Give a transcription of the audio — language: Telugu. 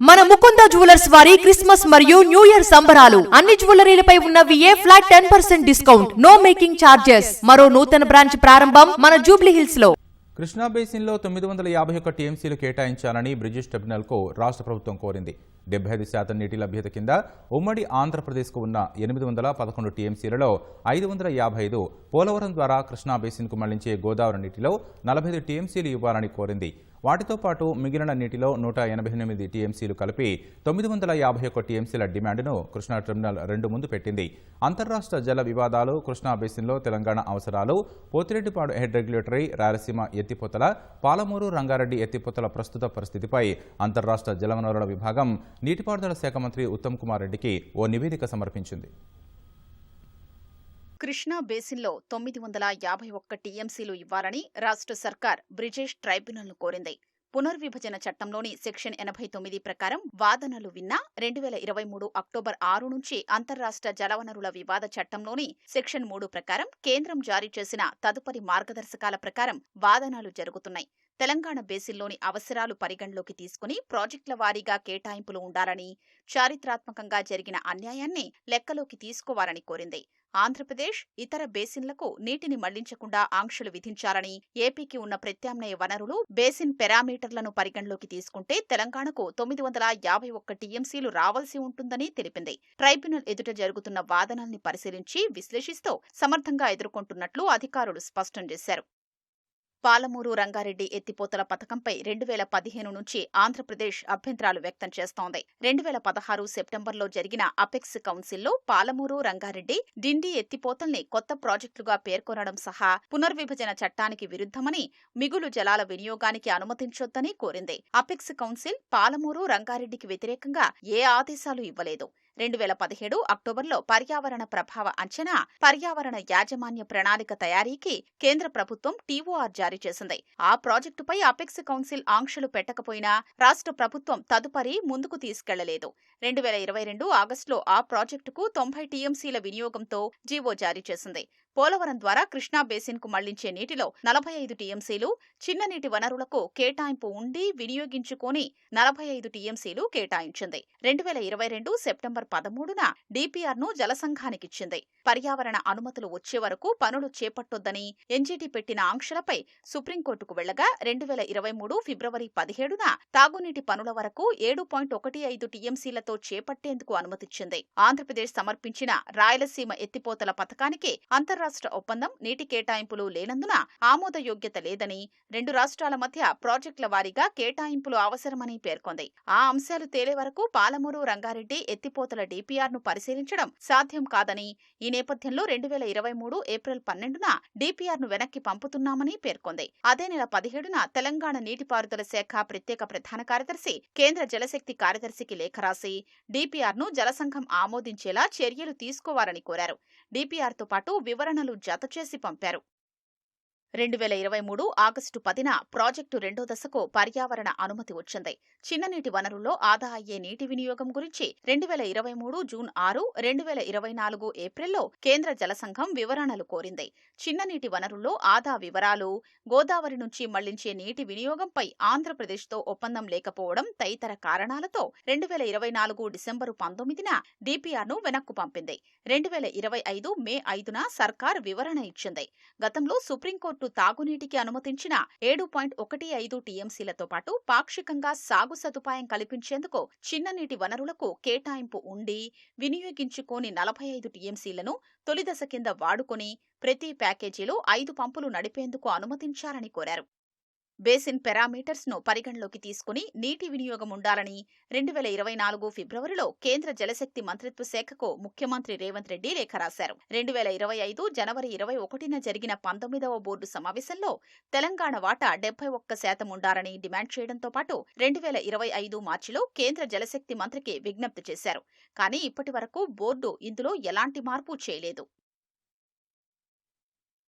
మన ముకుంద జ్యువెలర్స్ వారి క్రిస్మస్ మరియు న్యూ ఇయర్ సంబరాలు. అన్ని జ్యువెలరీలపై ఉన్న VA flat ten percent discount. No making charges. మరో నూతన బ్రాంచ్ ప్రారంభం మన జూబ్లీ హిల్స్లో కృష్ణా బేసిన్లో తొమ్మిది వందల యాభై ఒక్క టీఎంసీలు కేటాయించాలని బ్రిటిష్ ట్రిబ్యునల్కు రాష్ట్ర ప్రభుత్వం కోరింది. డెబ్బై ఐదు శాతం నీటి లభ్యత కింద ఉమ్మడి ఆంధ్రప్రదేశ్కు ఉన్న ఎనిమిది వందల పదకొండు టీఎంసీలలో ఐదు వందల యాభై ఐదు పోలవరం ద్వారా కృష్ణా బేసిన్కు మళ్ళించే గోదావరి నీటిలో నలభై ఐదు టీఎంసీలు ఇవ్వాలని కోరింది. వాటితో పాటు మిగిలిన నీటిలో నూట ఎనభై ఎనిమిది టీఎంసీలు కలిపి తొమ్మిది వందల యాభై ఒక్క టీఎంసీల డిమాండ్ను కృష్ణా ట్రిబ్యునల్ రెండు ముందు పెట్టింది. అంతర్రాష్ట్ర జల వివాదాలు కృష్ణా బేసిన్లో తెలంగాణ అవసరాలు పోతిరెడ్డిపాడు హెడ్ రెగ్యులేటరీ రాయలసీమ ఎత్తిపోతల పాలమూరు రంగారెడ్డి ఎత్తిపోతల ప్రస్తుత పరిస్థితిపై అంతర్రాష్ట్ర జలవనరుల విభాగం నీటిపారుదల శాఖ మంత్రి ఉత్తమ్ కుమార్ రెడ్డికి ఓ నివేదిక సమర్పించింది. కృష్ణా బేసిన్లో తొమ్మిది వందల యాభై ఒక్క టీఎంసీలు ఇవ్వాలని రాష్ట్ర సర్కార్ బ్రిజేష్ ట్రైబ్యునల్ను కోరింది. పునర్విభజన చట్టంలోని సెక్షన్ ఎనభై తొమ్మిది ప్రకారం వాదనలు విన్నా రెండు వేల ఇరవై మూడు అక్టోబర్ ఆరు నుంచి అంతర్రాష్ట్ర జలవనరుల వివాద చట్టంలోని సెక్షన్ మూడు ప్రకారం కేంద్రం జారీ చేసిన తదుపరి మార్గదర్శకాల ప్రకారం వాదనలు జరుగుతున్నాయి. తెలంగాణ బేసిన్లోని అవసరాలు పరిగణలోకి తీసుకుని ప్రాజెక్టుల వారీగా కేటాయింపులు ఉండాలని చారిత్రాత్మకంగా జరిగిన అన్యాయాన్ని లెక్కలోకి తీసుకోవాలని కోరింది. ఆంధ్రప్రదేశ్ ఇతర బేసిన్లకు నీటిని మళ్ళించకుండా ఆంక్షలు విధించాలని ఏపీకి ఉన్న ప్రత్యామ్నాయ వనరులు బేసిన్ పెరామీటర్లను పరిగణలోకి తీసుకుంటే తెలంగాణకు తొమ్మిది వందల యాభై ఒక్క టీఎంసీలు రావాల్సి ఉంటుందని తెలిపింది. ట్రైబ్యునల్ ఎదుట జరుగుతున్న వాదనల్ని పరిశీలించి విశ్లేషిస్తూ సమర్థంగా ఎదుర్కొంటున్నట్లు అధికారులు స్పష్టం చేశారు. పాలమూరు రంగారెడ్డి ఎత్తిపోతల పథకంపై రెండు వేల పదిహేను నుంచి ఆంధ్రప్రదేశ్ అభ్యంతరాలు వ్యక్తం చేస్తోంది. రెండు వేల పదహారు సెప్టెంబర్లో జరిగిన అపెక్స్ కౌన్సిల్లో పాలమూరు రంగారెడ్డి డిండి ఎత్తిపోతల్ని కొత్త ప్రాజెక్టులుగా పేర్కొనడం సహా పునర్విభజన చట్టానికి విరుద్ధమని మిగులు జలాల వినియోగానికి అనుమతించొద్దని కోరింది. అపెక్స్ కౌన్సిల్ పాలమూరు రంగారెడ్డికి వ్యతిరేకంగా ఏ ఆదేశాలు ఇవ్వలేదు. రెండు వేల పదిహేడు అక్టోబర్లో పర్యావరణ ప్రభావ అంచనా పర్యావరణ యాజమాన్య ప్రణాళిక తయారీకి కేంద్ర ప్రభుత్వం టీఓఆర్ జారీ చేసింది. ఆ ప్రాజెక్టుపై అపెక్స్ కౌన్సిల్ ఆంక్షలు పెట్టకపోయినా రాష్ట్ర ప్రభుత్వం తదుపరి ముందుకు తీసుకెళ్ళలేదు. రెండు వేల ఇరవై రెండు ఆగస్టులో ఆ ప్రాజెక్టుకు తొంభై టీఎంసీల వినియోగంతో జీవో జారీ చేసింది. పోలవరం ద్వారా కృష్ణా బేసిన్కు మళ్ళించే నీటిలో నలభై ఐదు టీఎంసీలు చిన్న నీటి వనరులకు కేటాయింపు ఉండి వినియోగించుకొని నలభై ఐదు టీఎంసీలు కేటాయించింది. రెండు వేల ఇరవై రెండు సెప్టెంబర్ పదమూడున డిపిఆర్ను జలసంఘానికిచ్చింది. పర్యావరణ అనుమతులు వచ్చే వరకు పనులు చేపట్టొద్దని ఎన్జీటీ పెట్టిన ఆంక్షలపై సుప్రీంకోర్టుకు వెళ్ళగా రెండు వేల ఇరవై మూడు ఫిబ్రవరి పదిహేడున తాగునీటి పనుల వరకు ఏడు పాయింట్ ఒకటి ఐదు టీఎంసీలతో చేపట్టేందుకు అనుమతిచ్చింది. ఆంధ్రప్రదేశ్ సమర్పించిన రాయలసీమ ఎత్తిపోతల పథకానికి అంతర్రాష్ట్ర ఒప్పందం నీటి కేటాయింపులు లేనందున ఆమోదయోగ్యత లేదని రెండు రాష్ట్రాల మధ్య ప్రాజెక్టుల వారీగా కేటాయింపులు అవసరమని పేర్కొంది. ఆ అంశాలు తేలే వరకు పాలమూరు రంగారెడ్డి ఎత్తిపోతల డిపిఆర్ను పరిశీలించడం సాధ్యం కాదని ఈ నేపథ్యంలో రెండు వేల ఇరవై మూడు ఏప్రిల్ పన్నెండున డిపిఆర్ను వెనక్కి పంపుతున్నామని పేర్కొంది. అదే నెల పదిహేడున తెలంగాణ నీటిపారుదల శాఖ ప్రత్యేక ప్రధాన కార్యదర్శి కేంద్ర జలశక్తి కార్యదర్శికి లేఖ రాసి డిపిఆర్ను జలసంఘం ఆమోదించేలా చర్యలు తీసుకోవాలని కోరారు. డిపిఆర్తో పాటు వివరణలు జతచేసి పంపారు. రెండు వేల ఇరవై మూడు ఆగస్టు పదిన ప్రాజెక్టు రెండో దశకు పర్యావరణ అనుమతి వచ్చింది. చిన్ననీటి వనరుల్లో ఆదా అయ్యే నీటి వినియోగం గురించి రెండు వేల ఇరవై మూడు జూన్ ఆరు రెండు వేల ఇరవై నాలుగు ఏప్రిల్లో కేంద్ర జలసంఘం వివరణలు కోరింది. చిన్ననీటి వనరుల్లో ఆదా వివరాలు గోదావరి నుంచి మళ్ళించే నీటి వినియోగంపై ఆంధ్రప్రదేశ్తో ఒప్పందం లేకపోవడం తదితర కారణాలతో రెండు వేల ఇరవై నాలుగు డిసెంబరు పంతొమ్మిదిన డిపిఆర్ను వెనక్కు పంపింది. రెండు వేల ఇరవై ఐదు మే ఐదున సర్కార్ వివరణ ఇచ్చింది. గతంలో సుప్రీంకోర్టు తాగునీటికి అనుమతించిన ఏడు పాయింట్ ఒకటి ఐదు టీఎంసీలతో పాటు పాక్షికంగా సాగు సదుపాయం కల్పించేందుకు చిన్ననీటి వనరులకు కేటాయింపు ఉండి వినియోగించుకోని నలభై ఐదు టీఎంసీలను తొలిదశ కింద వాడుకొని ప్రతి ప్యాకేజీలో ఐదు పంపులు నడిపేందుకు అనుమతించాలని కోరారు. బేసిన్ పెరామీటర్స్ను పరిగణలోకి తీసుకుని నీటి వినియోగం ఉండాలని రెండు వేల ఇరవై నాలుగు ఫిబ్రవరిలో కేంద్ర జలశక్తి మంత్రిత్వ శాఖకు ముఖ్యమంత్రి రేవంత్ రెడ్డి లేఖ రాశారు. రెండు వేల ఇరవై ఐదు జనవరి ఇరవై ఒకటిన జరిగిన పంతొమ్మిదవ బోర్డు సమావేశంలో తెలంగాణ వాటా డెబ్బై ఒక్క శాతం ఉండాలని డిమాండ్ చేయడంతో పాటు రెండు వేల ఇరవై ఐదు మార్చిలో కేంద్ర జలశక్తి మంత్రికి విజ్ఞప్తి చేశారు. కానీ ఇప్పటి వరకు బోర్డు ఇందులో ఎలాంటి మార్పు చేయలేదు.